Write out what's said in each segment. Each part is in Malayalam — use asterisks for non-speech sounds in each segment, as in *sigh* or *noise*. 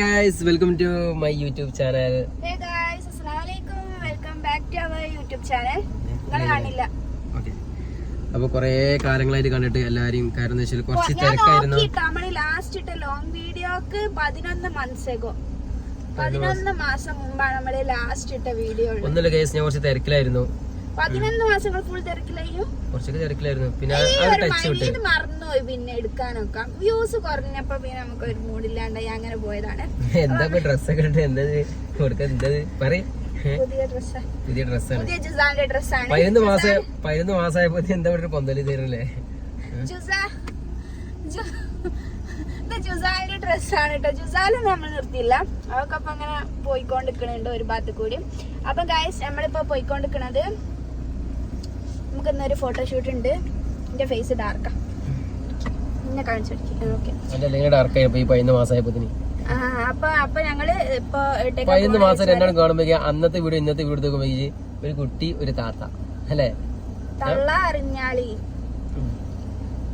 Guys welcome to my YouTube channel Hey guys, Assalamualaikum. Welcome back to our YouTube channel. നിങ്ങളെ കാണില്ല. ഓക്കേ അപ്പൊ കൊറേ കാലങ്ങളായിട്ട് കണ്ടിട്ട് എല്ലാരും കാരണം വെച്ചാൽ കുറച്ച് തിരക്കായിരുന്നു. നമ്മൾ ലാസ്റ്റ് ഇട്ട ലോങ് വീഡിയോക്ക് പതിനൊന്ന് ago. പതിനൊന്ന് മാസം മുമ്പാണ് നമ്മൾ ലാസ്റ്റ് ഇട്ട വീഡിയോ ഒന്നുമില്ല ഗൈസ് ഞാൻ കുറച്ച് തിരക്കിലായിരുന്നു. പതിനൊന്ന് മാസങ്ങൾ ഫുൾ തിരക്കിലായും കുറച്ചൊക്കെ തിരക്കിലായിരുന്നു. പിന്നെ മൈൻഡ് മറന്നുപോയി പിന്നെ എടുക്കാനൊക്കെ വ്യൂസ് കുറഞ്ഞപ്പോ പിന്നെ നമുക്ക് ഒരു മൂടില്ലാണ്ടായി അങ്ങനെ പോയതാണ്. എന്താ ഡ്രസ്സൊക്കെ ഇട്ട്? എന്താ കൊടുക്ക എന്താ പറയും. പുതിയ ഡ്രസ്സ് പുതിയ ഡ്രസ്സാണ് പുതിയ പതിനൊന്ന് മാസം പതിനൊന്ന് മാസമായപ്പോ എന്താ ജുസ. ജു- ഇത് ജുസാലിന്റെ ഡ്രസ്സാണ് കേട്ടോ ജുസാലും നമ്മൾ നിർത്തിയില്ല. അതൊക്കെ അപ്പൊ അങ്ങനെ പോയിക്കൊണ്ടിരിക്കണുണ്ട് ഒരു ഭാഗത്ത് കൂടി. അപ്പൊ ഗായ്സ് നമ്മളിപ്പോ പോയിക്കൊണ്ടിരിക്കണത് നമുക്ക് ഇന്നൊരു ഫോട്ടോഷൂട്ട് ഉണ്ട് എന്റെ ഫേസ് ഡാർക്കാ എന്നെ കാണിച്ചു ഓക്കെ അപ്പൊ അപ്പൊ ഞങ്ങൾ ഇപ്പൊ പതിനൊന്ന് മാസം രണ്ടാളും കാണുമ്പോ അന്നത്തെ വീട് ഇന്നത്തെ വീട് ഒരു കുട്ടി ഒരു താത്ത. അല്ലേ? തള്ള അറിഞ്ഞാളി.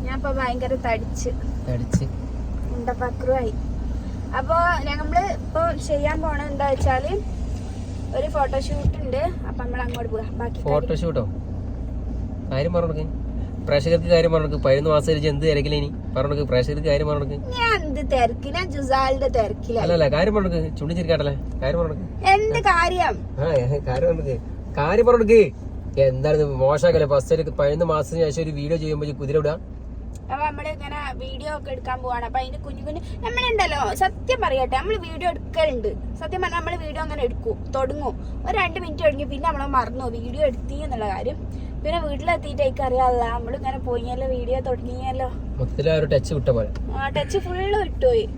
ഞാൻ ഇപ്പൊ ഭയങ്കര തടിച്ച്. തടിച്ച്. ഉണ്ടപ്പക്രുവായി. അപ്പൊ ഞങ്ങൾ ഇപ്പൊ ചെയ്യാൻ പോണെന്താ വെച്ചാൽ ഒരു ഫോട്ടോഷൂട്ട് ഉണ്ട്. അപ്പൊ നമ്മൾ അങ്ങോട്ട് പോവാം. ബാക്കി ഫോട്ടോഷൂട്ടോ കാര്യം പറഞ്ഞു പ്രേക്ഷകർക്ക് കാര്യം പറഞ്ഞു പതിനൊന്ന് മാസം കഴിച്ച് എന്ത് തിരക്കില്ല ഇനി? പറഞ്ഞു പ്രേക്ഷകർക്ക് കാര്യം പറഞ്ഞു അല്ലല്ല കാര്യം പറഞ്ഞു ചുണ്ടി ചിരിക്കാട്ടല്ലേ? കാര്യം പറഞ്ഞു എന്ത് കാര്യം? ആ കാര്യം പറഞ്ഞു കാര്യം പറഞ്ഞു എന്താണ് മോശമാക്കല്ലേ? ഫസ്റ്റ് പതിനൊന്ന് മാസത്തിന് ശേഷം ഒരു വീഡിയോ ചെയ്യുമ്പോൾ കുതിര വിടാ. അപ്പൊ നമ്മൾ ഇങ്ങനെ വീഡിയോ ഒക്കെ എടുക്കാൻ പോവാണ്. അപ്പൊ അതിന്റെ കുഞ്ഞു കുഞ്ഞു നമ്മളുണ്ടല്ലോ. സത്യം പറയട്ടെ. നമ്മൾ വീഡിയോ എടുക്കലുണ്ട്. സത്യം പറഞ്ഞാൽ നമ്മൾ വീഡിയോ അങ്ങനെ എടുക്കും തുടങ്ങും. ഒരു രണ്ട് മിനിറ്റ് തുടങ്ങി പിന്നെ നമ്മളെ മറന്നു. വീഡിയോ എടുത്തി എന്നുള്ള കാര്യം. പിന്നെ വീട്ടിലെത്തിയിട്ടേക്ക് അറിയാമല്ല നമ്മൾ ഇങ്ങനെ പോയല്ലോ വീഡിയോ തുടങ്ങിയല്ലോ. മൊത്തത്തിൽ ആ ഒരു ടച്ച് വിട്ട പോലെ. ആ ടച്ച് ഫുള്ള് വിട്ടുപോയി.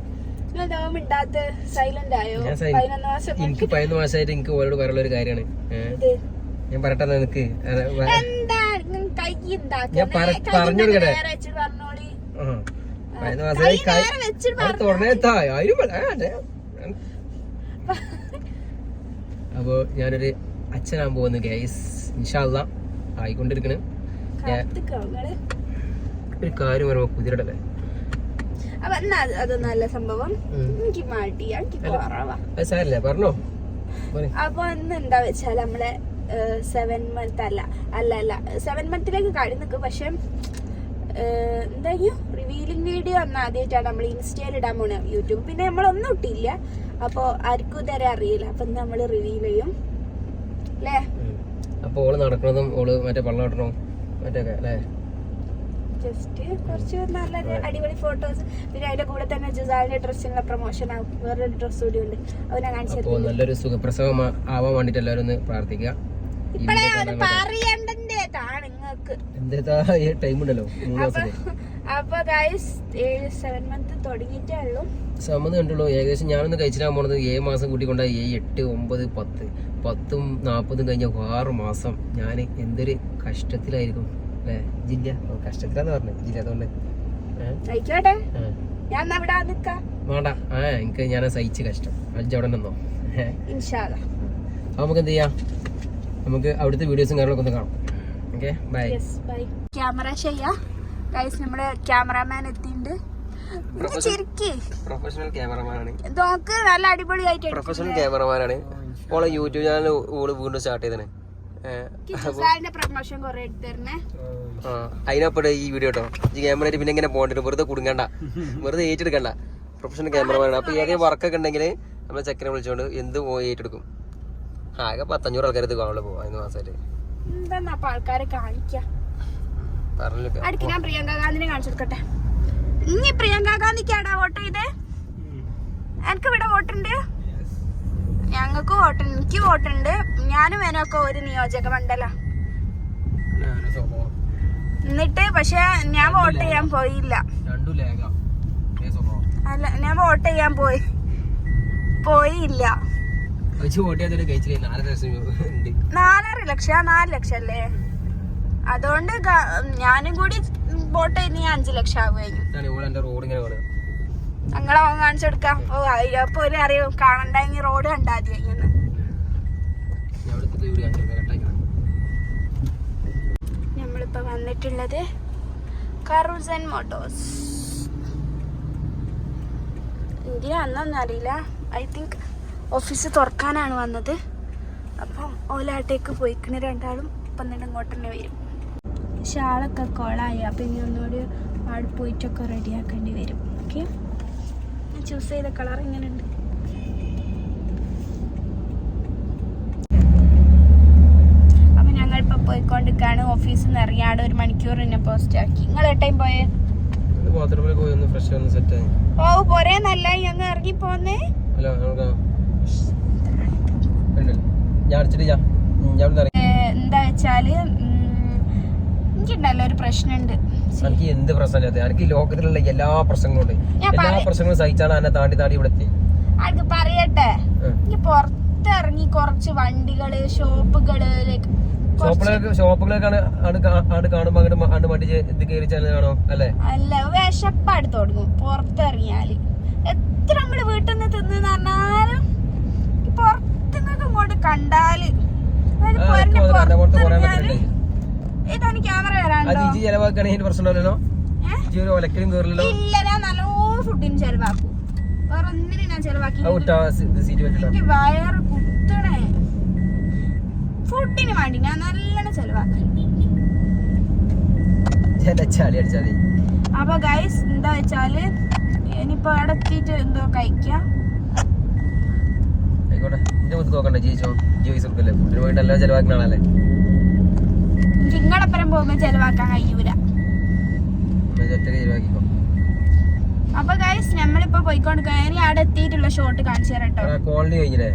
മിണ്ടാത്ത സൈലന്റ് ആയോ? ഞാൻ സൈ- പതിനൊന്ന് മാസം എനിക്ക് പതിനൊന്ന് മാസമായിട്ട് എനിക്ക് ഓരോട് പറയാനുള്ള ഒരു കാര്യമാണ്. ഇത് ഞാൻ പറയട്ടെ നിനക്ക്? അതെ, വ- എന്താ? കൈ ഞാൻ പറ- പറഞ്ഞു കൊടുക്കട്ടെ. പറഞ്ഞോളി. ആ, പതിനൊന്ന് മാസമായി കൈ നേരെ വെച്ചിട്ട് അത് തുടർന്നെത്താ ആരും വേണ്ട. ആ, അതെ. *laughs* അപ്പോ ഞാനൊരു അച്ഛനാകാൻ പോകുന്നു ഗൈസ് ഇൻഷാല്ല ആയിക്കൊണ്ടിരിക്കണ്. ഒരു കാര്യം പറയുമ്പോ കുതിരടല്ലേ അത് നല്ല സംഭവം. എനിക്ക് മടിയാ എനിക്ക് സാരല്ലേ പറഞ്ഞോ. അപ്പൊ ഇന്ന് എന്താ വെച്ചാൽ നമ്മളെ സെവൻ മന്ത് അല്ല അല്ല അല്ല സെവൻ മന്തിലേക്ക് കഴിഞ്ഞ് നിൽക്കും. പക്ഷെ എന്തായാലും റിവീലിംഗ് വീഡിയോ അന്ന് ആദ്യമായിട്ടാണ് നമ്മൾ ഇൻസ്റ്റയിൽ ഇടാൻ പോണ യൂട്യൂബ്. പിന്നെ നമ്മളൊന്നും ഇട്ടില്ല. അപ്പൊ ആർക്കും ഇതുവരെ അറിയില്ല. അപ്പൊ നമ്മൾ റിവീൽ ചെയ്യും. അല്ലേ? ഉം. അപ്പൊ ഓൾ നടക്കണതും ഓൾ മറ്റേ പള്ളം ഇടണം മറ്റേ അല്ലേ? ജസ്റ്റ് കുറച്ച് നല്ല അടിപൊളി ഫോട്ടോസ് പിന്നെ അതിന്റെ കൂടെ തന്നെ ജുസാലിന്റെ ഡ്രസ്സിനുള്ള പ്രൊമോഷൻ ആവും വേറൊരു ഡ്രസ് കൂടി ഉണ്ട്. അവനെ കാണിച്ചു നല്ലൊരു സുഖപ്രസവം ആവാൻ വേണ്ടിട്ട് എല്ലാവരും ഒന്ന് പ്രാർത്ഥിക്കുക അപ്പൊ ഗൈസ് ഏഴ് സെവൻ മന്ത് തുടങ്ങിയിട്ടേ ഉള്ളൂ. സമ്മതം കണ്ടുള്ളൂ. ഏകദേശം ഞാനൊന്ന് കഴിച്ചിട്ടാൻ പോണത്. ഏഴ് മാസം കൂട്ടിക്കൊണ്ട ഏഴ് എട്ട് ഒമ്പത് പത്ത്. പത്തും നാൽപ്പതും കഴിഞ്ഞ ആറ് മാസം ഞാൻ എന്തൊരു കഷ്ടത്തിലായിരിക്കും. അല്ലേ? ജില്ല. കഷ്ടത്തിലാന്ന് പറഞ്ഞു. ജില്ല അതുകൊണ്ട്. വേണ്ട. ആ എനിക്ക് ഞാൻ സഹിച്ച് കഷ്ടം. അജ്ജ അവിടെ നിന്നോ നമുക്ക് എന്ത് ചെയ്യാം നമുക്ക് അവിടുത്തെ വീഡിയോസും കാര്യങ്ങളൊക്കെ ഒന്ന് കാണാം. ഓക്കെ? ബൈ. ബൈ ക്യാമറ ചെയ്യാം. ഗൈസ് നമ്മുടെ ക്യാമറാമാൻ എത്തിയിട്ടുണ്ട്. പ്രൊഫഷണൽ ക്യാമറമാനാണ് നല്ല അടിപൊളിയായിട്ട് പ്രൊഫഷണൽ ക്യാമറമാനാണ് ഓളെ യൂട്യൂബ് ചാനൽ ഓൾ വീണ്ടും സ്റ്റാർട്ട് ചെയ്തേ അതിനപ്പടെ ഈ വീഡിയോ കേട്ടോ ഈ ക്യാമറ പിന്നെ ഇങ്ങനെ പോകണ്ട വെറുതെ കുടുങ്ങണ്ട. വെറുതെ ഏറ്റെടുക്കണ്ട. പ്രൊഫഷണൽ ക്യാമറമാനാണ് അപ്പൊ ഏതെങ്കിലും വർക്കൊക്കെ ഉണ്ടെങ്കിൽ നമ്മളെ ചെക്കനെ വിളിച്ചോണ്ട് എന്ത് പോയി ഏറ്റെടുക്കും. ആകെ പത്തഞ്ഞൂറ് ആൾക്കാർ ഇത് കാണുള്ളൂ പോവാ അതിന് മാസമായിട്ട് എന്താ ആൾക്കാരെ കാണിക്കാം. പറഞ്ഞില്ല പ്രിയങ്ക ഗാന്ധിനെ കാണിച്ചു കൊടുക്കട്ടെ ഇനി പ്രിയങ്ക ഗാന്ധിക്കാടാ വോട്ട് ചെയ്തേ? എനിക്ക് ഇവിടെ വോട്ടുണ്ട്? ഞങ്ങൾക്ക് വോട്ടുണ്ട് എനിക്ക് വോട്ടുണ്ട്. ഞാനും വേനൊക്കെ ഒരു നിയോജക മണ്ഡല. എന്നിട്ട് പക്ഷെ ഞാൻ വോട്ട് ചെയ്യാൻ പോയില്ല. അല്ല ഞാൻ വോട്ട് ചെയ്യാൻ പോയി പോയില്ല. നാലര ലക്ഷം നാല് ലക്ഷം അല്ലേ? അതുകൊണ്ട് ഞാനും കൂടി ചെയ്യുന്ന ഞാൻ അഞ്ചു ലക്ഷം കാണുക ഞങ്ങളെ അവൻ കാണിച്ചെടുക്കാം ഓ അപ്പൊ ഒരു അറിയും കാണണ്ടെങ്കിൽ റോഡ് കണ്ടാ മതി ഇങ്ങനെ നമ്മളിപ്പോ വന്നിട്ടുള്ളത് കറൂസൻ മോട്ടോസ് ഇന്ത്യ അന്നൊന്നും അറിയില്ല. ഐ തിങ്ക് ഓഫീസ് തുറക്കാനാണ് വന്നത്. അപ്പം ഓലാട്ടേക്ക് പോയിക്കണ രണ്ടാളും. ഇപ്പം തന്നെ ഇങ്ങോട്ട് തന്നെ വരും. ഷാളൊക്കെ കോളായി. അപ്പം ഇനി ഒന്നുകൂടി അവിടെ പോയിട്ടൊക്കെ റെഡിയാക്കേണ്ടി വരും. ഓക്കെ? ചൂസ് ചെയ്ത കളർ ഇങ്ങനെ ഉണ്ട് അപ്പം ഞങ്ങൾ ഇപ്പോൾ പോയിക്കൊണ്ടിരിക്കുകയാണ് ഓഫീസിൽ നിന്ന് ഇറങ്ങിയാട് ഒരു മണിക്കൂർ എന്നെ പോസ്റ്റ് ആക്കി. നിങ്ങൾ എട്ടയും പോയേ? ഓ പോരേ നല്ല ഞങ്ങൾ ഇറങ്ങി പോന്നേ. എന്താ വെച്ചാൽ എനിക്കുണ്ടല്ലോ ഒരു പ്രശ്നമുണ്ട്. എനിക്ക് എന്ത് പ്രശ്നം എനിക്ക് ഈ ലോകത്തിലുള്ള എല്ലാ പ്രശ്നങ്ങളും ഞാൻ എല്ലാ പ്രശ്നങ്ങളും സഹിച്ചാണ് എന്നെ താണ്ടി താണ്ടി ഇവിടെ എത്തി ആൾക്ക് പറയട്ടെ. എനിക്ക് പുറത്തിറങ്ങി കുറച്ച് വണ്ടികൾ ഷോപ്പുകൾ ഷോപ്പുകളൊക്കെ ഷോപ്പുകളൊക്കെ ആണ് കാണുമ്പോ അങ്ങോട്ട് മട്ടിച്ച് ഇത് കയറി കാണോ അല്ലേ? അല്ല വിശപ്പാട് തുടങ്ങും പുറത്തിറങ്ങിയാൽ. എത്ര നമ്മൾ വീട്ടിൽ നിന്ന് തിന്ന് പറഞ്ഞാലും ഈ പുറത്തുനിന്നൊക്കെ ഇങ്ങോട്ട് കണ്ടാൽ. പുറത്തിറങ്ങിയാൽ. ഇതാണ് ക്യാമറ വരാണ്ടോ ചെലവാക്കുകയാണെങ്കിൽ ഒരു ഒലക്കലും കയറില്ലല്ലോ ഇല്ല ഞാൻ നല്ലോ ഫുഡിന് ചെലവാക്കും. വേറെ ഒന്നിനും ഞാൻ ചെലവാക്കി ആ വിട്ടാ സീറ്റ് പറ്റില്ല എനിക്ക് വയറ് കുത്തണേ. ഫുഡിന് വേണ്ടി ഞാൻ നല്ലോണം ചെലവാക്കി. ചളി അടിച്ചാൽ മതി. അപ്പൊ ഗൈസ് എന്താ വെച്ചാൽ ഇനിയിപ്പോ അവിടെ എത്തിയിട്ട് എന്തോ കഴിക്കാം. ആയിക്കോട്ടെ. എന്റെ മുത്ത് നോക്കണ്ട ജീവിച്ചോ ജീവിച്ചു കൊടുക്കല്ലേ? ഫുഡിന് പോയിട്ട് എല്ലാം ചെലവാക്കുന്ന ആളല്ലേ? നിങ്ങളപ്പുറം പോകുമ്പോ ചെലവാക്കാൻ കഴിയൂല. അപ്പൊ ഗൈസ് നമ്മളിപ്പോ പോയിക്കൊണ്ട് കയറി അവിടെ എത്തിയിട്ടുള്ള ഷോട്ട് കാണിച്ചു തരാം കേട്ടോ കോളനി കഴിഞ്ഞില്ലേ?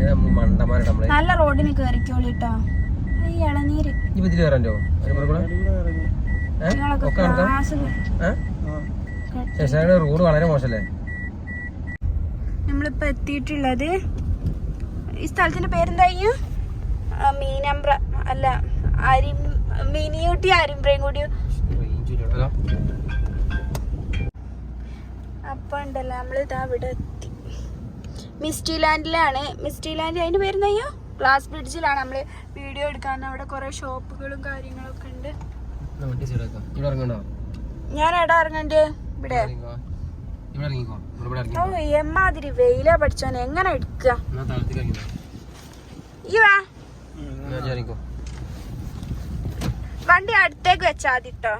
ഏതാ മണ്ടന്മാരുടെ നമ്മളെ? നല്ല റോഡിന് കേറിക്കോളി കേട്ടോ ഈ ഇളനീര്. റോഡ് വളരെ മോശല്ലേ? നമ്മളിപ്പോ എത്തിയിട്ടുള്ളത് ഈ സ്ഥലത്തിന്റെ പേരെന്തായിരുന്നു മീനമ്പ്ര അല്ല അരി മിനിയൂട്ടി അരിമ്പ്രയും കൂടി. അപ്പൊ ഉണ്ടല്ലോ നമ്മൾ ഇതാ ഇവിടെ എത്തി. മിസ്റ്റി ലാൻഡിലാണ് മിസ്റ്റി ലാൻഡ് അതിന്റെ പേരെന്തായോ ഗ്ലാസ് ബ്രിഡ്ജിലാണ്. നമ്മൾ വീഡിയോ എടുക്കാൻ അവിടെ കുറെ ഷോപ്പുകളും കാര്യങ്ങളൊക്കെ ഉണ്ട്. ഞാൻ എടാ ഇറങ്ങണ്ടേ. ഇവിടെ. ഓ എമ്മാതിരി വെയിലാ പഠിച്ചോനെ. എങ്ങനെ എടുക്കുക ഈ വാ. വണ്ടി അടുത്തേക്ക് വെച്ചാ മതിട്ടോ.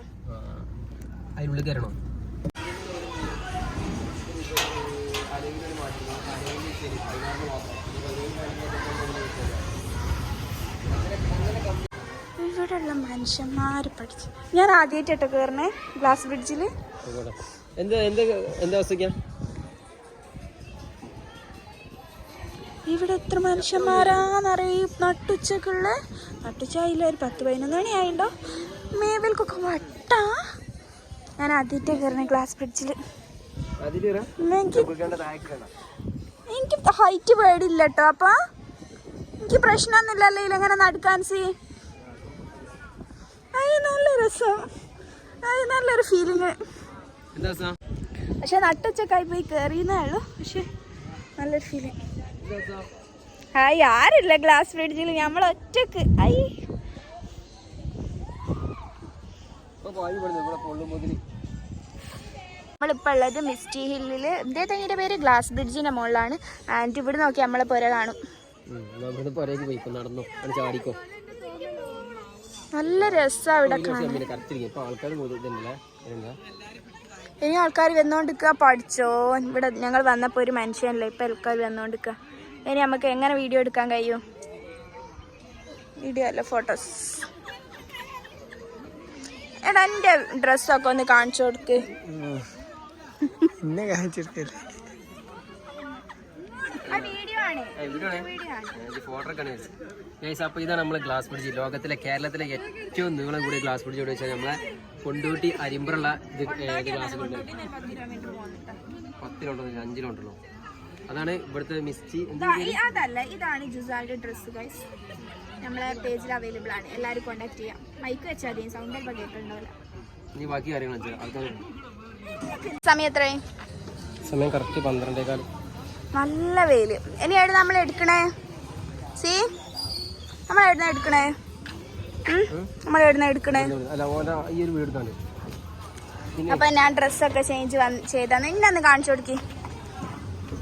അതിനുള്ളിൽ കയറണോ? ഇവിടെയുള്ള മനുഷ്യന്മാര് പഠിച്ചു. ഞാൻ ആദ്യമായിട്ടോ കയറണേ ഗ്ലാസ് ബ്രിഡ്ജിൽ. എന്താ എന്താ എന്താ അവസ്ഥയ്ക്കാ? എത്ര മനുഷ്യന്മാരാന്നറിയും നട്ടുച്ചക്കുള്ള നട്ടുച്ചായില്ല ഒരു പത്ത് പതിനൊന്ന് മണി ആയിണ്ടോ മേവൽക്കൊക്കെ വട്ടാ. ഞാൻ ആദ്യത്തെ കയറണേ ഗ്ലാസ് ബ്രിഡ്ജിൽ അതിൽ എനിക്ക് ഹൈറ്റ് പേടില്ല കേട്ടോ അപ്പൊ എനിക്ക് പ്രശ്നമൊന്നുമില്ല. അല്ലെങ്കിൽ എങ്ങനെ നടക്കാൻ സി അയ്യ നല്ല രസം. അയ്യ നല്ലൊരു ഫീലിങ് പക്ഷെ നട്ടുച്ചക്കായി പോയി കയറിയെന്നേ ഉള്ളൂ. പക്ഷെ നല്ലൊരു അവസ്ഥ ഹായ് ആരില്ല ഗ്ലാസ് ഫ്രിഡ്ജിൽ നമ്മൾ ഒറ്റയ്ക്ക്. ഐ. നമ്മളിപ്പോൾ ഉള്ളത് മിസ്റ്റി ഹില്ലിൽ ഇതേ തങ്ങിയുടെ പേര് ഗ്ലാസ് ബ്രിഡ്ജിന്റെ മുകളിലാണ് ആൻഡ് ഇവിടെ നോക്കി നമ്മളെ പുര കാണും. നല്ല രസമാണ് ഇവിടെ ഇനി ആൾക്കാർ വന്നോണ്ടിരിക്കുക പഠിച്ചോ ഇവിടെ ഞങ്ങൾ വന്നപ്പോൾ ഒരു മനുഷ്യനല്ലേ ഇപ്പം ആൾക്കാർ വന്നുകൊണ്ടിരിക്കുക ഇനി നമുക്ക് എങ്ങനെ വീഡിയോ എടുക്കാൻ കഴിയും? വീഡിയോ അല്ല ഫോട്ടോസ് എടാ എന്റെ ഡ്രസ്സൊക്കെ ഒന്ന് കാണിച്ചു കൊടുക്ക്. എന്നെ കാണിച്ചെടുക്കല്ലേ ആ വീഡിയോ ആണ്. വീഡിയോ ആണ്. ഫോട്ടോ ഗൈസ് അപ്പോൾ ഇതാണ് നമ്മളെ ഗ്ലാസ് ബ്രിഡ്ജ് ലോകത്തിലെ കേരളത്തിലെ ഏറ്റവും നീളം കൂടിയ ഗ്ലാസ് ബ്രിഡ്ജ് എവിടെ വെച്ചാൽ നമ്മളെ കൊണ്ടൂട്ടി അരിമ്പുള്ള ഏ, ഇത് ഗ്ലാസ് ബ്രിഡ്ജ് പത്തിലുണ്ടോ അഞ്ചിലുണ്ടല്ലോ അതാണ് ഇവിടുത്തെ മിസ്റ്റി. അതല്ല ഇതാണ് ജുസാലിന്റെ ഡ്രസ്സ് ഗൈസ് നമ്മളെ പേജിൽ അവൈലബിൾ ആണ്. എല്ലാവരും കോണ്ടാക്ട് ചെയ്യാം. മൈക്ക് വെച്ചാൽ മതി സൗണ്ട് ചിലപ്പോൾ കേട്ടിട്ടുണ്ടാവില്ല ഇനി ബാക്കി കാര്യങ്ങൾ സമയം എത്രയും സമയം കറക്റ്റ് പന്ത്രണ്ടേക്കാൾ നല്ല വെയിൽ. ഇനി എവിടെ നമ്മൾ എടുക്കണേ? സി? നമ്മൾ എവിടുന്ന എടുക്കണേ? നമ്മൾ എവിടുന്ന എടുക്കണേ? അപ്പൊ ഞാൻ ഡ്രസ്സൊക്കെ ചേഞ്ച് ചെയ്താന്ന് ഇന്നെ ഒന്ന് കാണിച്ചു കൊടുക്കി.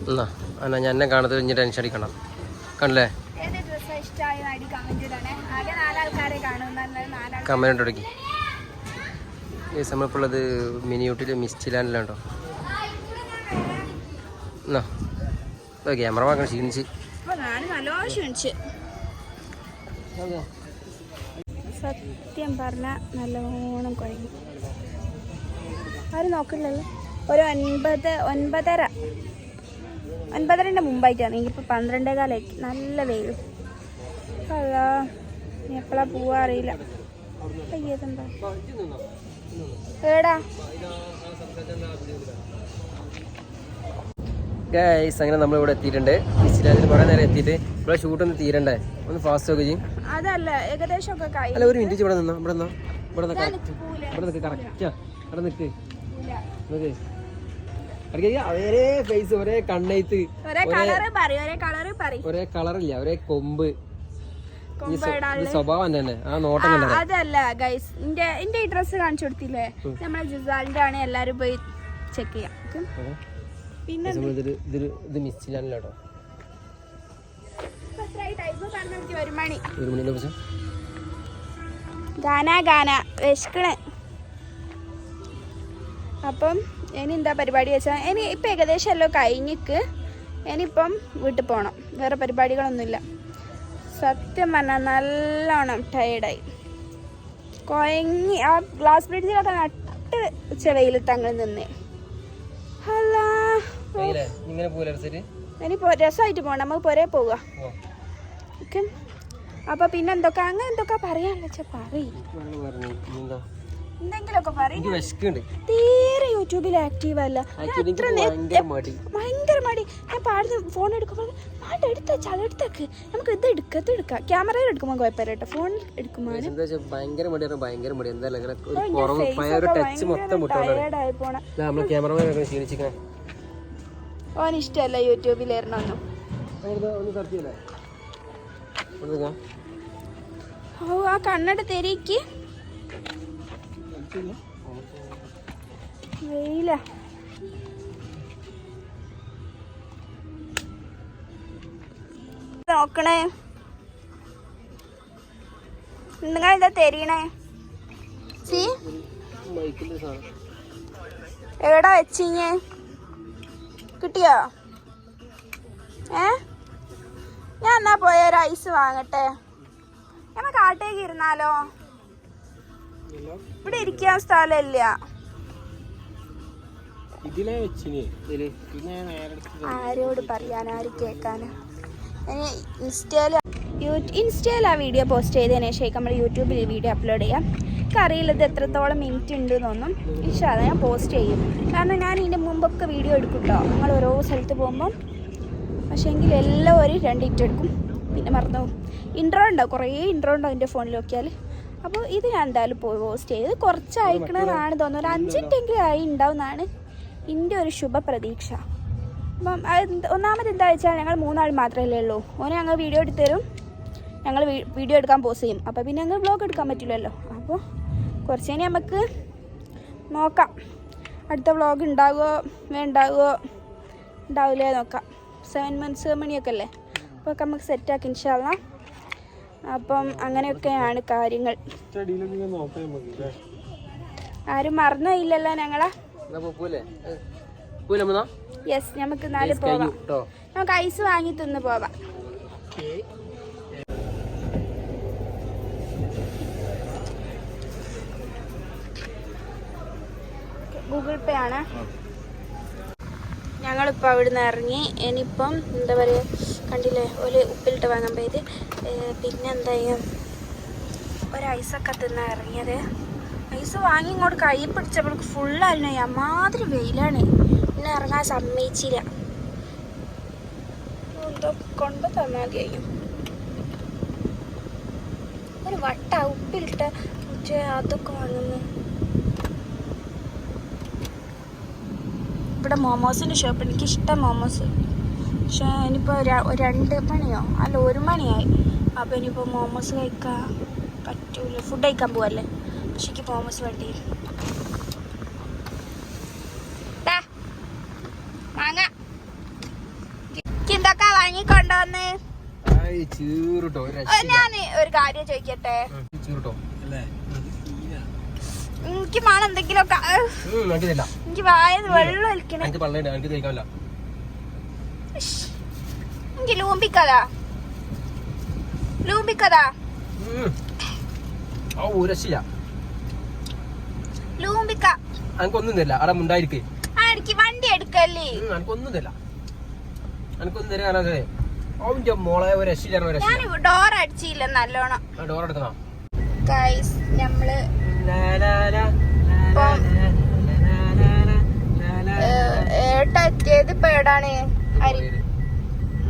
എന്നാ എന്നാ ഞാൻ എന്നെ കാണാതെ ഇനി ടെൻഷൻ അടിക്കണം. കണ്ടില്ലേ? കമന്റ് തുടങ്ങി ഈ നമ്മളിപ്പോൾ ഉള്ളത് മിനി യൂട്ടിൽ മിസ്റ്റിലാൻഡിലാണ്ടോ എന്നാ ക്യാമറ വാങ്ങണം ക്ഷണിച്ച്. സത്യം പറഞ്ഞ നല്ലോണം കുഴങ്ങി. ആരും നോക്കില്ലല്ലോ. ഒരു ഒൻപത് ഒൻപതര. ഒൻപതരന്റെ മുമ്പായിട്ടാണ്. എനിക്കിപ്പോൾ പന്ത്രണ്ടേ കാലായിട്ട് നല്ല വെയിലും. അല്ല എപ്പോഴാ പോവാ അറിയില്ല. അയ്യതെന്താ ഏടാ ഗൈസ് അങ്ങനെ നമ്മൾ ഇവിടെ എത്തിയിട്ടുണ്ട് കുറേ നേരം എത്തിയിട്ട് ഇവിടെ ഷൂട്ട് ഒന്ന് തീരണ്ടേ? ഒന്ന് ഫാസ്റ്റ് ഒക്കെ ചെയ്യും. അതല്ല ഏകദേശം ഒക്കെ അല്ല ഒരു മിനിറ്റ് ഇവിടെ നിന്നോ ഇവിടെ നിന്നോ. ഇവിടെ പോവില്ല. ഇവിടെ നിൽക്ക് കറക്റ്റാ ഇവിടെ നിൽക്ക് നിൽക്ക് ഒരേ ഫേസ് ഒരേ കണ്ണയത്ത് ഒരേ കളറില്ല ഒരേ കൊമ്പ്. സ്വഭാവം തന്നെ ആ നോട്ടം അതല്ല ഗൈസ് എന്റെ എന്റെ ഈ ഡ്രസ് കാണിച്ചു കൊടുത്തില്ലേ? നമ്മളെ ജുസാലിന്റെ ആണ് എല്ലാരും പോയി ചെക്ക് ചെയ്യാം? പിന്നെ ഇത് കേട്ടോ. ഒരു മണി. ഒരു ഗാന ഗാന. വിശക്കണ്. അപ്പം ഇനി എന്താ പരിപാടി വെച്ചാൽ ഇനി ഇപ്പം ഏകദേശം എല്ലാം കഴിഞ്ഞിക്ക് ഇനിയിപ്പം വീട്ടിൽ പോകണം വേറെ പരിപാടികളൊന്നുമില്ല. സത്യം പറഞ്ഞാൽ നല്ലോണം ടയേർഡായി കൊയങ്ങി ആ ഗ്ലാസ് ബ്രിഡ്ജിലൊക്കെ നട്ട് ചെവയിൽ തങ്ങൾ നിന്ന്. ഇനി രസമായിട്ട് പോകണം നമുക്ക് പോരേ പോവുക ഓക്കെ. അപ്പോൾ പിന്നെ എന്തൊക്കെ അങ്ങനെ എന്തൊക്കെ പറയാനുള്ള പറയും. എന്തെങ്കിലുമൊക്കെ പറയും. തീരെ യൂട്യൂബിൽ ആക്റ്റീവ് അല്ല ഭയങ്കര മടി. ഞാൻ പാടുന്ന ഫോൺ എടുക്കുമ്പോൾ മാട്ട് എടുത്തേച്ചാൽ എടുത്തേക്ക് നമുക്ക് ഇത് എടുക്കാം. ഇത് എടുക്കാം ക്യാമറയിൽ എടുക്കുമ്പോൾ കുഴപ്പമില്ല കേട്ടോ. ഫോണിൽ എടുക്കുമ്പോൾ ഭയങ്കര മടിയാണ് ഭയങ്കര മടി. എന്താ ടച്ച് മൊത്തം ടയേർഡായി പോണ. ഓൻ ഇഷ്ടമല്ല യൂട്യൂബിൽ ഇവിടെ ഓ ആ കണ്ണട തെരിക്ക് വെയില. നോക്കണേ. നിങ്ങൾ എന്താ തരീണേ? സി എവിടാ വെച്ചിങ്ങ കിട്ടിയോ? ഏ? ഞാൻ എന്നാ പോയ ഒരു ഐസ് വാങ്ങട്ടെ. ഞമ്മ കാട്ടേക്ക് ഇരുന്നാലോ. ഇവിടെ ഇരിക്കാൻ സ്ഥലമില്ല. ആരോട് പറയാൻ ആര് കേൾക്കാൻ ഇൻസ്റ്റയിൽ ഇൻസ്റ്റയിൽ ആ വീഡിയോ പോസ്റ്റ് ചെയ്തതിനു ശേഷം നമ്മൾ യൂട്യൂബിൽ വീഡിയോ അപ്ലോഡ് ചെയ്യാം. എനിക്കറിയില്ല ഇത് എത്രത്തോളം മിനിറ്റ് ഉണ്ട് എന്നൊന്നും ഇൻഷാല്ല ഞാൻ പോസ്റ്റ് ചെയ്യും. കാരണം ഞാൻ ഇതിന്റെ മുമ്പൊക്കെ വീഡിയോ എടുക്കും കേട്ടോ നമ്മൾ ഓരോ സ്ഥലത്ത് പോകുമ്പം. പക്ഷേ എങ്കിൽ എല്ലാം ഒരു രണ്ട് ഇറ്റ് എടുക്കും. പിന്നെ മറന്നു ഇൻട്രോ ഉണ്ടാവും കുറേ ഇൻട്രോ ഉണ്ടാവും എന്റെ ഫോണിൽ നോക്കിയാൽ അപ്പോൾ ഇത് ഞാൻ എന്തായാലും പോയി പോസ്റ്റ് ചെയ്ത് കുറച്ച് അയക്കണതാണ് തോന്നുന്നത് ഒരു അഞ്ചിട്ടെങ്കിലും ആയി ഉണ്ടാവുന്നതാണ് എന്റെ ഒരു ശുഭ പ്രതീക്ഷ അപ്പം ഒന്നാമത് എന്താ വെച്ചാൽ ഞങ്ങൾ മൂന്നാൾ മാത്രമല്ലേ ഉള്ളൂ. ഓനെ ഞങ്ങൾ വീഡിയോ എടുത്ത് തരും. ഞങ്ങൾ വീഡിയോ എടുക്കാൻ പോസ് ചെയ്യും. അപ്പോൾ പിന്നെ ഞങ്ങൾ വ്ളോഗ് എടുക്കാൻ പറ്റില്ലല്ലോ. അപ്പോൾ കുറച്ച് കഴിഞ്ഞ് നമുക്ക് നോക്കാം. അടുത്ത വ്ളോഗ് ഉണ്ടാകുമോ വേണ്ടാകുമോ ഉണ്ടാവില്ലേ നോക്കാം. സെവൻ മന്ത്സ് മണിയൊക്കെ അല്ലേ? അപ്പോൾ നമുക്ക് സെറ്റാക്കി ഇൻഷാല്ല അപ്പം അങ്ങനെയൊക്കെയാണ് കാര്യങ്ങൾ. ആരും മറന്നില്ലല്ലോ ഞങ്ങളെ? എന്നാ പോലെ പോലെ യെസ് നമുക്ക് നാല് പോവാം. നമുക്ക് ഐസ് വാങ്ങി തിന്ന് പോവാം. ഗൂഗിൾ പേ ആണ്. ഞങ്ങളിപ്പോൾ അവിടുന്ന് ഇറങ്ങി. ഇനിയിപ്പം എന്താ പറയുക കണ്ടില്ലേ? ഒരു ഉപ്പിലിട്ട് വാങ്ങാൻ പോയത്. പിന്നെന്താ ഒരു ഐസൊക്കെ തിന്നാ ഇറങ്ങിയത്. ഐസ് വാങ്ങി ഇങ്ങോട്ട് കൈ പിടിച്ചപ്പോൾക്ക് ഫുള്ളായിരുന്നു അമ്മാതിരി വെയിലാണ്. പിന്നെ ഇറങ്ങാൻ സമ്മതിച്ചില്ല. എന്തോ കൊണ്ട് തന്നാൽ കഴിയും ഒരു വട്ട ഉപ്പിലിട്ട അതൊക്കെ വാങ്ങുന്നു. ഇവിടെ മോമോസിന്റെ ഷോപ്പ് എനിക്കിഷ്ടം മോമോസ്. പക്ഷേ ഇനിയിപ്പോൾ രണ്ട് മണിയോ? അല്ല ഒരു മണിയായി. അപ്പോൾ ഇനിയിപ്പോൾ മോമോസ് കഴിക്കാൻ പറ്റൂല. ഫുഡ് കഴിക്കാൻ പോവല്ലേ? പക്ഷേ എനിക്ക് മോമോസ് വേണ്ടി? മാങ്ങ. ഞാൻ ഒരു കാര്യം ചോദിക്കട്ടെ? എനിക്ക് മണം എന്തെങ്കിലും എനിക്ക് വായ വെള്ളം ഒലിക്കണേ. എനിക്ക് ലൂമ്പിക്കതാ. ലൂമ്പിക്കതാ. രക്ഷയില്ല ലൂമ്പിക്ക. എനിക്കൊന്നും തരില്ല അവിടെ മുണ്ടായിരിക്കേ എനിക്ക് വണ്ടി എടുക്കല്ലേ. എനിക്കൊന്നും തരില്ല എനിക്കൊന്നും തരാനേ അവന്റെ മോളെ ഒരു രക്ഷയില്ല. ഞാൻ ഡോർ അടിച്ചില്ല നല്ലോണം. ഡോർ എടുത്തതാ ഗൈസ് നമ്മൾ ഏട്ട എത്തിയത് എവിടാണ് അരി.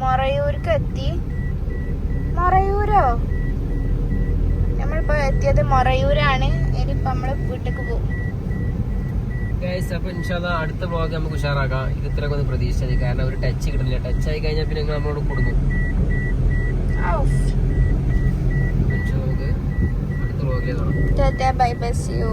മൊറയൂർക്ക് എത്തി. മൊറയൂരോ? നമ്മളിപ്പോ എത്തിയത് മൊറയൂരാണ്. ഇനിയിപ്പോ നമ്മൾ വീട്ടിലേക്ക് പോകും. ഗൈസ് അപ്പൊ ഇൻഷാല്ല അടുത്ത വ്ളോഗ് നമുക്ക് ഉഷാറാക്കാം. ഇത് ഇത്രയൊക്കെ ഒന്ന് പ്രതീക്ഷിച്ചത് കാരണം ഒരു ടച്ച് കിട്ടില്ല ടച്ച് ആയി കഴിഞ്ഞാൽ പിന്നെ നിങ്ങൾ നമ്മളോട് കൊടുക്കും അടുത്ത ടാറ്റാ ബൈ ബസ് യു.